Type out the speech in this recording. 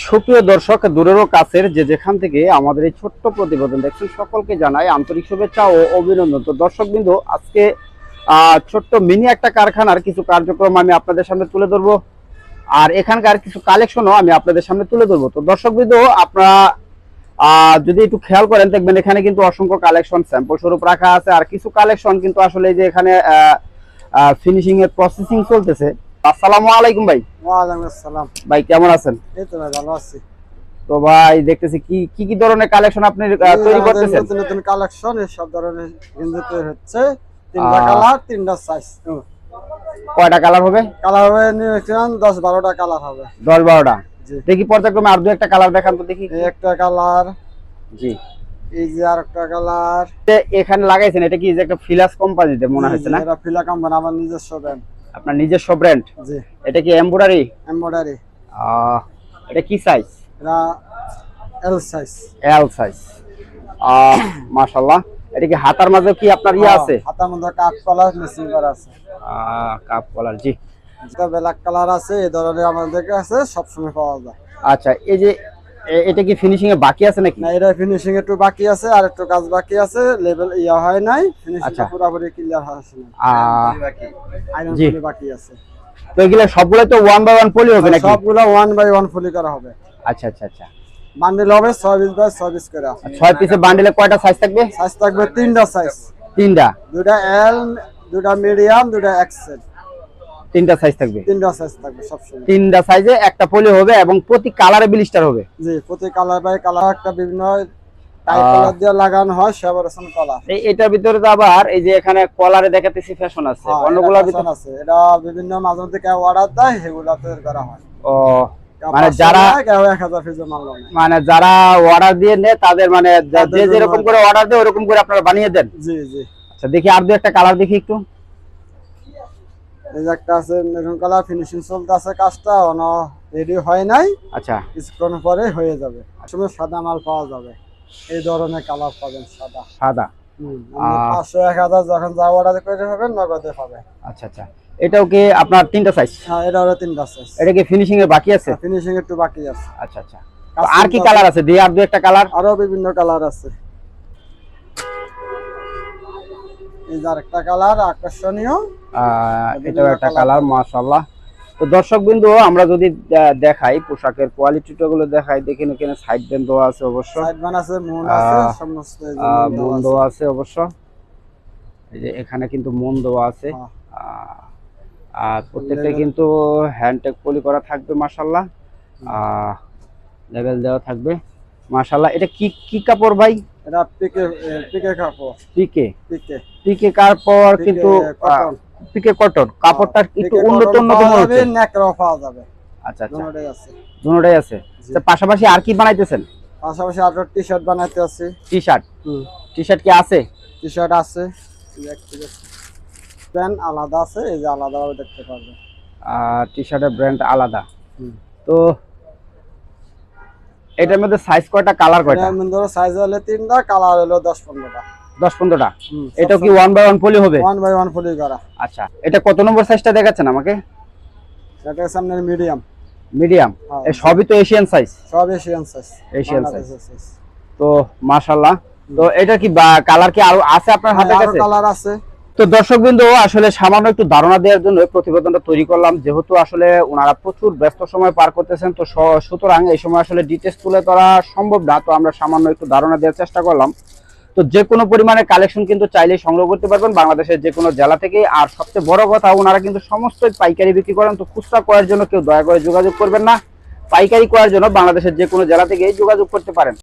সুপ্রিয় দর্শক দূরেরও কাছের যে যেখান থেকে আমাদের এই ছোট্ট প্রতিবেদন দেখছেন, সকলকে জানাই আন্তরিক শুভেচ্ছা ও অভিনন্দন। তো দর্শক বিন্দু, আজকে ছোট্ট মিনি একটা কারখানার কিছু কার্যক্রম আমি আপনাদের সামনে তুলে ধরবো। আর এখানকার কিছু কালেকশনও আমি আপনাদের সামনে তুলে ধরবো। তো দর্শক বিন্দু, আপনারা যদি একটু খেয়াল করেন, দেখবেন এখানে কিন্তু অসংখ্য কালেকশন স্যাম্পল স্বরূপ রাখা আছে। আর কিছু কালেকশন কিন্তু আসলে যে এখানে ফিনিশিং এর প্রসেসিং চলতেছে। আসসালামু আলাইকুম ভাই। ওয়ালাইকুম আসসালাম। ভাই কেমন আছেন? এই তো ভাই ভালো আছি। তো ভাই দেখতেছি কি কি কি ধরনের কালেকশন আপনি তৈরি করতেছেন? নতুন নতুন কালেকশন এই সব ধরনের গেঞ্জি তৈরি হচ্ছে। তিনটা কালার তিনটা সাইজ কয়টা কালার হবে? কালার হবে নিয়েছিলাম দশ বারোটা কালার হবে। দশ বারোটা? জি। দেখি পর্যায়ক্রমে আর দু একটা কালার দেখান তো দেখি। একটা কালার জি। এই যে আর একটা কালার এখানে লাগাইছেন এটা কি যে একটা ফিলাস কোম্পানিতে মনে হচ্ছে না? এটা ফিলা কোম্পানি আমার নিজস্ব ব্র্যান্ড আপনার নিজস্ব ব্র্যান্ড জি। এটা কি এমব্রয়ডারি এমব্রয়ডারি এটা কি সাইজ এটা এল সাইজ এল সাইজ মাশাআল্লাহ। এটা কি হাতার মাঝে কি আপনার ইয়ে আছে? হাতার মধ্যে কাঠ কলার মেশিন করা আছে। কাপ কলার জি। যেটা ব্ল্যাক কালার আছে এই ধরনের আমাদের কাছে সবসময় পাওয়া যায়। আচ্ছা এই যে এটা কি ফিনিশিং এ বাকি আছে নাকি? না এটা ফিনিশিং একটু বাকি আছে আর একটু কাজ বাকি আছে লেভেল ইয়া হয় নাই ফিনিশিং আচ্ছা। পুরোপুরি ক্লিয়ার হয়েছে আয়রন। বাকি আছে। তো এগুলো সবগুলো তো ওয়ান বাই ওয়ান পলি হবে নাকি? সবগুলো ওয়ান বাই ওয়ান ফুলি করা হবে। আচ্ছা আচ্ছা আচ্ছা। বান্ডেল হবে ছয় পিস বাই ছয় পিস করে ছয় পিসের বান্ডেলে কয়টা সাইজ থাকবে? সাইজ থাকবে তিনটা সাইজ তিনটা। দুটা এল দুটা মিডিয়াম দুটা এক্সেল তিনটা সাইজ থাকবে। তিনটা সাইজ থাকবে সবসময়। তিনটা সাইজে একটা পলি হবে এবং প্রতি কালারে ব্লিস্টার হবে। জি প্রতি কালার বাই কালার একটা বিভিন্ন লাগানো হয় সেভারেশন কালার এটার ভিতরে তো আবার এই যে এখানে কলারে দেখাতেছি ফ্যাশন আছে। অন্যগুলোর ভিতরে আছে। এটা বিভিন্ন মাঝে মধ্যে কেউ অর্ডার দেয় সেগুলা তৈরি করা হয়। ও মানে যারা মানে যারা অর্ডার দিয়ে নেয় তাদের মানে যে যেরকম করে অর্ডার দেয় ওরকম করে আপনারা বানিয়ে দেন? জি জি। আচ্ছা দেখি আর দু একটা কালার দেখি একটু। এই যে একটা আছে মেরুন কালার ফিনিশিং চলতে আছে কাজটা অন রেডি হয় নাই। আচ্ছা। কিছুক্ষণ পরে হয়ে যাবে। সময় সাদা মাল পাওয়া যাবে। এই ধরনের কালার পাবেন সাদা। সাদা? পাঁচশো এক হাজার যখন যা অর্ডার করে পাবেন নগদে পাবে। আচ্ছা আচ্ছা। এটাও কি আপনার তিনটা সাইজ হ্যাঁ এটা হলো তিনটা সাইজ এটা কি ফিনিশিং এর বাকি আছে? ফিনিশিং একটু বাকি আছে। আচ্ছা আচ্ছা। আর কি কালার আছে? দিয়ে আর দু একটা কালার আরও বিভিন্ন কালার আছে। এই যে আরেকটা কালার আকর্ষণীয়। এটাও একটা কালার। মাশাআল্লাহ। তো দর্শক বিন্দু আমরা যদি দেখাই পোশাকের কোয়ালিটিটা গুলো দেখাই দেখেন এখানে সাইড ব্যান্ড দেওয়া আছে অবশ্য। সাইড বান আছে মুন আছে সমস্ত মুন দেওয়া আছে। অবশ্য। এই যে এখানে কিন্তু মন দেওয়া আছে। আর প্রত্যেকটা কিন্তু হ্যান্ডটেক পলি করা থাকবে মাশাআল্লাহ। লেভেল দেওয়া থাকবে। মাশাআল্লাহ এটা কি কি কাপড় ভাই? এটা পিকে পিকে কাপড়। পিকে? পিকে। পিকে কাপড় কিন্তু পিকে কটন কাপড়টা একটু উন্নত উন্নত যাবে, পাওয়া যাবে। আচ্ছা আচ্ছা। দুটোটাই আছে। দুটোটাই আছে। পাশাপাশি আর কি বানাইতেছেন? পাশাপাশি আরও টি শার্ট বানাইতে আছে। টি শার্ট টি শার্ট কি আছে? টি শার্ট আছে। প্যান্ট আলাদা আছে এই যে আলাদা দেখতে পারবেন। আর টি শার্টের ব্র্যান্ড আলাদা। তো এটার মধ্যে সাইজ কয়টা কালার কয়টা? যেমন ধরো সাইজ হলে তিনটা কালার হলো দশ পনেরোটা। দশ পনেরোটা? এটাও কি ওয়ান বাই ওয়ান পলি হবে? ওয়ান বাই ওয়ান ফুলি করা। আচ্ছা এটা কত নম্বর সাইজটা দেখাচ্ছেন আমাকে? এটা সামনে মিডিয়াম মিডিয়াম হ্যাঁ। সবই তো এশিয়ান সাইজ সব এশিয়ান সাইজ এশিয়ান size। তো মাশাল্লাহ তো এটা কি কালার কি আরও আছে আপনার হাতে কাছে? কালার আছে। তো দর্শক বিন্দু আসলে সামান্য একটু ধারণা দেওয়ার জন্য প্রতিবেদনটা তৈরি করলাম। যেহেতু আসলে ওনারা প্রচুর ব্যস্ত সময় পার করতেছেন, তো সুতরাং এই সময় আসলে ডিটেলস তুলে ধরা সম্ভব না, তো আমরা সামান্য একটু ধারণা দেওয়ার চেষ্টা করলাম। তো যে কোনো পরিমাণে কালেকশন কিন্তু চাইলেই সংগ্রহ করতে পারবেন। বাংলাদেশের যে কোনো জেলা থেকে আর সবচেয়ে বড় কথা, ওনারা কিন্তু সমস্ত পাইকারি বিক্রি করেন, তো খুচরা করার জন্য কেউ দয়া করে যোগাযোগ করবেন না। পাইকারি করার জন্য বাংলাদেশের যে কোনো জেলা থেকে যোগাযোগ করতে পারেন।